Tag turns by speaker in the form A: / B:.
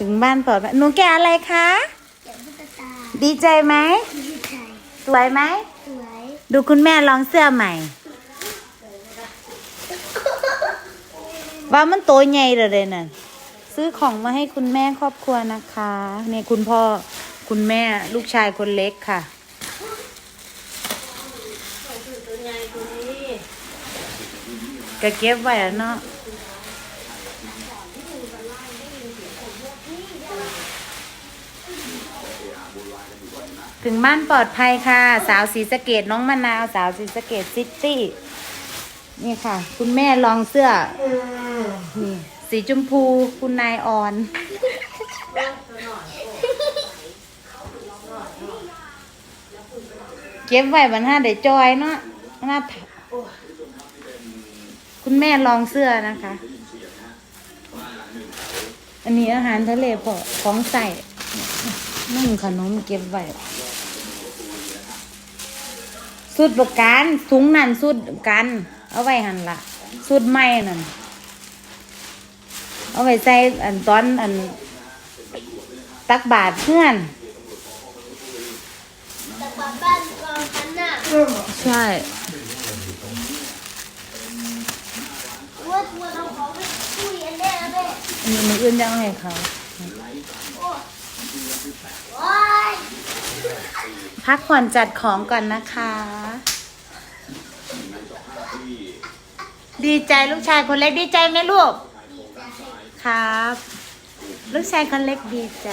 A: ถึงบ้านปลอดภัยหนูแกะอะไรคะ
B: เดี๋ยวตุ๊กตา
A: ดีใจไหม
B: ดีใจ
A: สวยไหม
B: สวย
A: ดูคุณแม่ลองเสื้อใหม่ ว่ามันโตใหญ่เลยเลยน่ะ ซื้อของมาให้คุณแม่ครอบครัวนะคะ เนี่ยคุณพ่อคุณแม่ลูกชายคนเล็กค่ะ ก็เก็บไว้อะเนาะ ถึงบ้านปลอดภัยค่ะ สาวสีสะเกดน้องมะนาว สาวสีสะเกดซิตี้ นี่ค่ะ คุณแม่ลองเสื้อ นี่ สีชมพูคุณนายออน เก็บไว้บรรทัดได้จอยเนาะหน้าถคุณแม่ลองเสื้อนะคะ อันนี้อาหารทะเลพอของใส่ นึ่งขนมเก็บไว้สุดประกันถุงนั่นสุดกัน เอาไว้หันละสุดไม้นั่น เอาไว้ใส่อันตอนอัน ตักบาทเพื่อน
B: แต่ป้าบ้านกองพันน่ะ
A: ใช่
B: ว่าตัวเราขอไปคุยอันเนี้ยนะแม่
A: อันนี้มืออื่นจะเอาให้เขา
B: โอ้ย
A: พักผ่อนจัดของก่อนนะคะ ดีใจลูกชายคนเล็กดีใจไหมลูก ครับ ลูกชายคนเล็กดีใจ